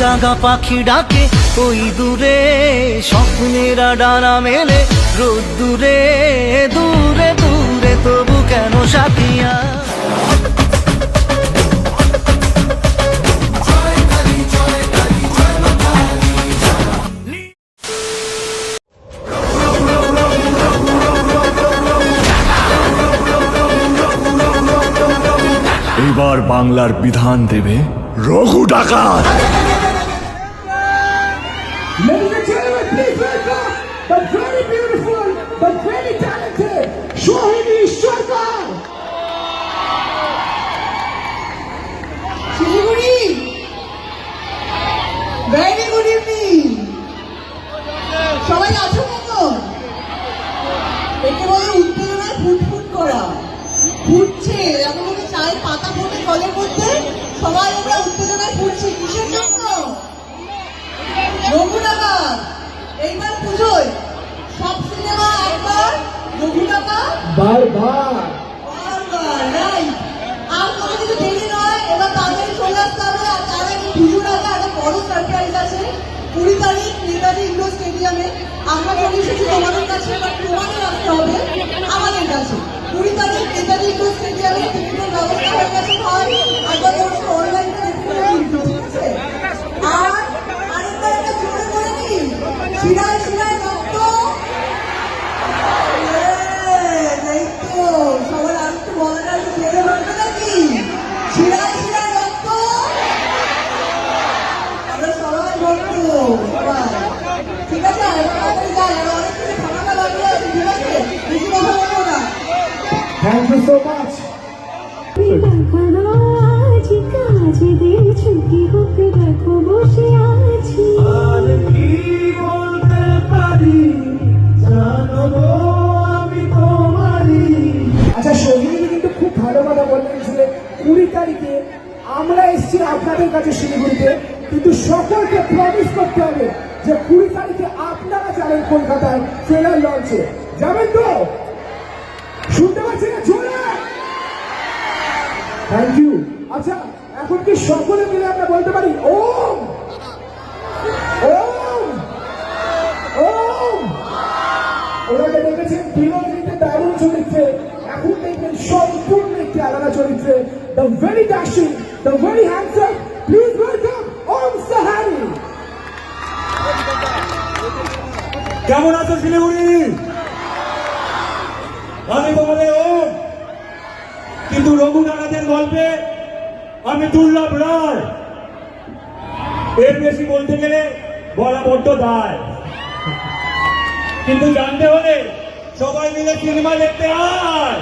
জাগা পাখি ডাকে, ওই দূরে স্বপ্নেরা ডানা মেলে। রোদ দূরে দূরে দূরে, তবু কেন সাথিয়া? এবার বাংলার বিধান দেবে রঘু ডাকাত। Ladies and gentlemen, please welcome the very beautiful, the very talented Shohini Sharkar. Siliguri very good evening সবাই আছো কেমন একে বলে উত্তেজনায় ফুটফুট করা। ফুটছে এমন চায়ের পাতা ফোটে জলের মধ্যে। সবাই আমরা উত্তেজনায় ফুটছি কিসের জন্য? Bye bye thank you so much আমি তোমারই আচ্ছা সোহিনী কিন্তু খুব ভালো কথা বলতেছিলে কুড়ি তারিখে আমরা এসেছি আপনাদের কাছে শিলিগুড়িতে, কিন্তু সকলকে প্রমিস করতে হবে যে কুড়ি তারিখে আপনারা যাবেন কলকাতায় ট্রেলার লঞ্চে যাবেন তো? জোরে থ্যাংক ইউ আচ্ছা এখন কি সকলে মিলে আমরা বলতে পারি, ওম ওনাকে দেখেছেন বিনোদিনীতে দারুণ চরিত্রে, এখন দেখবেন সম্পূর্ণ একটি আলাদা চরিত্রে। The very dashing the very handsome please welcome Om Sahari কেমন আছো শিলিগুড়ি? কিন্তু রঘু ডাকাতের গল্পে আমি দুর্লভ রায় এর বেশি বলতে গেলে বলা বড্ড দায়। কিন্তু জানতে হলে সবাই মিলে সিনেমা দেখতে আয়।